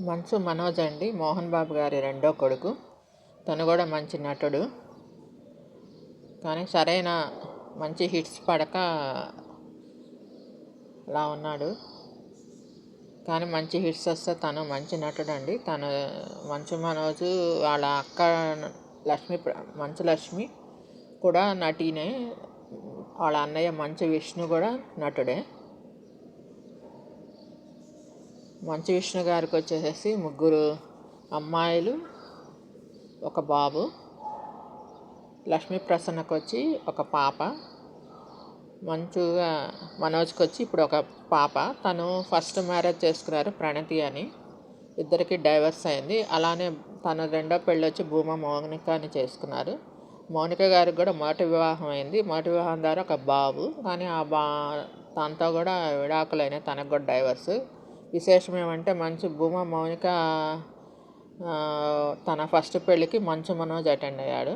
మంచు మనోజ్ అండి. మోహన్ బాబు గారి రెండో కొడుకు. తను కూడా మంచి నటుడు. కానీ సరైన మంచి హిట్స్ పడక అలా ఉన్నాడు. కానీ మంచి హిట్స్ వస్తే తను మంచి నటుడు అండి తను మంచు మనోజ్ వాళ్ళ అక్క లక్ష్మి మంచు లక్ష్మి కూడా నటీనే. వాళ్ళ అన్నయ్య మంచు విష్ణు కూడా నటుడే. మంచు విష్ణు గారికి వచ్చేసేసి ముగ్గురు అమ్మాయిలు ఒక బాబు లక్ష్మీ ప్రసన్నకు వచ్చి ఒక పాప. మంచుగా మనోజ్కి వచ్చి ఇప్పుడు ఒక పాప. తను ఫస్ట్ మ్యారేజ్ చేసుకున్నారు ప్రణతి అని. ఇద్దరికి డైవర్స్ అయింది. అలానే తన రెండో పెళ్ళి వచ్చి భూమా మౌనికాని చేసుకున్నారు. మౌనిక గారికి కూడా మొదటి వివాహం అయింది. మొదటి వివాహం ద్వారా ఒక బాబు. కానీ ఆ బా తనతో కూడా విడాకులైన తనకు కూడా డైవర్స్. విశేషం ఏమంటే మంచు భూమా మౌనిక తన ఫస్ట్ పెళ్ళికి మంచు మనోజ్ అటెండ్ అయ్యాడు.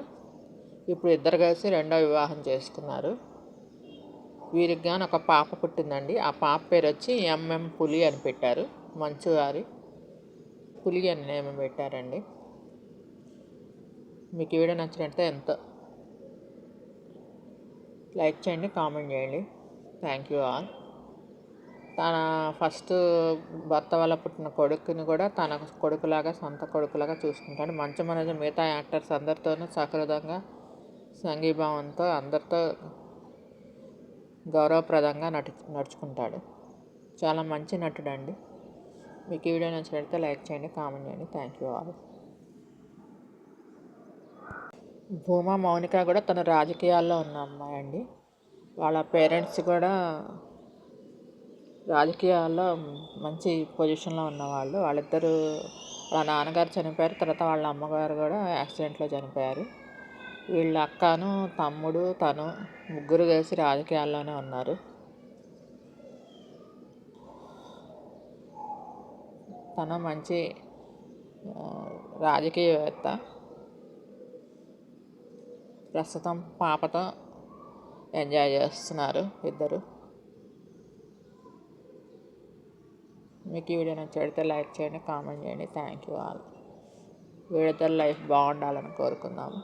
ఇప్పుడు ఇద్దరు కలిసి రెండో వివాహం చేసుకున్నారు. వీరికి కానీ ఒక పాప పుట్టిందండి. ఆ పాప పేరు వచ్చి ఎంఎం పులి అని పెట్టారు. మంచు గారి పులి అని నేమ్ పెట్టారండి. మీకు వీడియో నచ్చినట్టే ఎంతో లైక్ చేయండి కామెంట్ చేయండి. Thank you all. తన ఫస్ట్ భర్త వల్ల పుట్టిన కొడుకుని కూడా తన కొడుకులాగా సొంత కొడుకులాగా చూసుకుంటాడు. మంచు మనోజ్ మిగతా యాక్టర్స్ అందరితోనూ సహృదంగా సంఘీభావంతో అందరితో గౌరవప్రదంగా నటి నడుచుకుంటాడు. చాలా మంచి నటుడు అండి మీకు ఈ వీడియో నచ్చినట్లయితే లైక్ చేయండి కామెంట్ చేయండి. Thank you all. Bhuma Mounika కూడా తన రాజకీయాల్లో ఉన్న అమ్మాయి అండి. వాళ్ళ పేరెంట్స్ కూడా రాజకీయాల్లో మంచి పొజిషన్లో ఉన్నవాళ్ళు. వాళ్ళిద్దరూ వాళ్ళ నాన్నగారు చనిపోయారు. తర్వాత వాళ్ళ అమ్మగారు కూడా యాక్సిడెంట్లో చనిపోయారు. వీళ్ళ అక్కను తమ్ముడు తను ముగ్గురు కలిసి రాజకీయాల్లోనే ఉన్నారు. తను మంచి రాజకీయవేత్త. ప్రస్తుతం పాపతో ఎంజాయ్ చేస్తున్నారు ఇద్దరు. మీకు ఈ వీడియో నచ్చితే లైక్ చేయండి కామెంట్ చేయండి. థ్యాంక్ యూ ఆల్ వీడితో లైఫ్ బాగుండాలని కోరుకుందాము